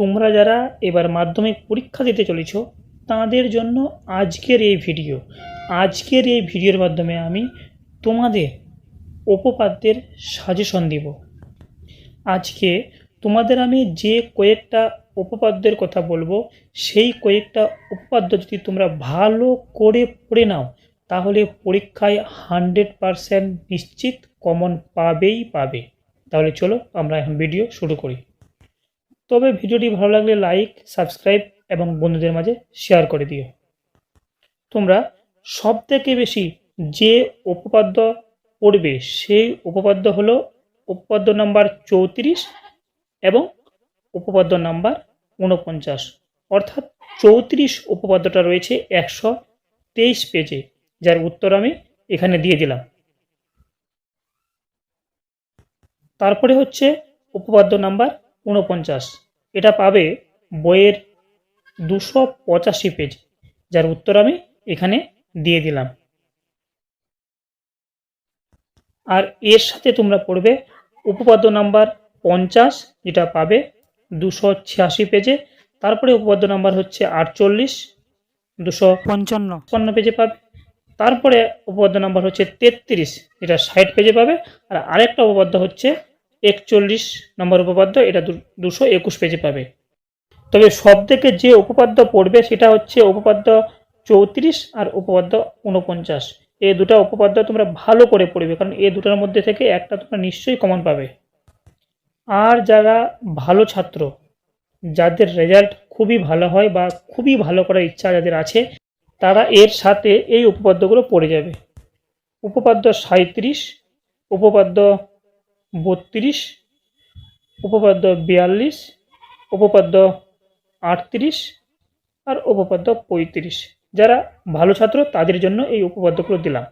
তোমরা যারা এবার মাধ্যমিক পরীক্ষা দিতে চলেছ, তাদের জন্য আজকের এই ভিডিও। আজকের এই ভিডিওর মাধ্যমে আমি তোমাদের উপপাদ্যের সাজেশন দিব। আজকে তোমাদের আমি যে কয়েকটা উপপাদ্যের কথা বলব, সেই কয়েকটা উপপাদ্য যদি তোমরা ভালো করে পড়ে নাও, তাহলে পরীক্ষায় হান্ড্রেড পারসেন্ট নিশ্চিত কমন পাবেই পাবে। তাহলে চলো আমরা এখন ভিডিও শুরু করি। তবে ভিডিওটি ভালো লাগলে লাইক, সাবস্ক্রাইব এবং বন্ধুদের মাঝে শেয়ার করে দিও। তোমরা সব থেকে বেশি যে উপপাদ্য পড়বে সেই উপপাদ্য হলো উপপাদ্য নাম্বার চৌত্রিশ এবং উপপাদ্য নাম্বার ঊনপঞ্চাশ। অর্থাৎ চৌত্রিশ উপপাদ্যটা রয়েছে একশো তেইশ পেজে, যার উত্তর আমি এখানে দিয়ে দিলাম। তারপরে হচ্ছে উপপাদ্য নাম্বার ঊনপঞ্চাশ। এটা পাবে বইয়ের দুশো পঁচাশি পেজ যার উত্তর আমি এখানে দিয়ে দিলাম। আর এর সাথে তোমরা পড়বে উপপাদ্য নাম্বার পঞ্চাশ যেটা পাবে দুশো ছিয়াশি পেজে তারপরে উপপাদ্য নাম্বার হচ্ছে আটচল্লিশ দুশো পঞ্চান্ন। পঞ্চান্ন পেজে পাবে। তারপরে উপপাদ্য নাম্বার হচ্ছে তেত্রিশ যেটা ষাট পেজে পাবে। আর আরেকটা উপপাদ্য হচ্ছে একচল্লিশ নম্বর উপপাদ্য, এটা দুশো একুশ পেজে পাবে। তবে সব থেকে যে উপপাদ্য পড়বে সেটা হচ্ছে উপপাদ্য চৌত্রিশ আর উপপাদ্য উনপঞ্চাশ এই দুটো উপপাদ্য তোমরা ভালো করে পড়বে, কারণ এই দুটোর মধ্যে থেকে একটা তোমরা নিশ্চয়ই কমন পাবে। আর যারা ভালো ছাত্র, যাদের রেজাল্ট খুবই ভালো হয় বা খুবই ভালো করার ইচ্ছা যাদের আছে, তারা এর সাথে এই উপপাদ্যগুলো পড়ে যাবে। উপপাদ্য সাঁত্রিশ উপপাদ্য বত্রিশ, উপপাদ্য বিয়াল্লিশ, উপপাদ্য আটত্রিশ আর উপপাদ্য পঁয়ত্রিশ। যারা ভালো ছাত্র, তাদের জন্য এই উপপাদ্যগুলো দিলাম।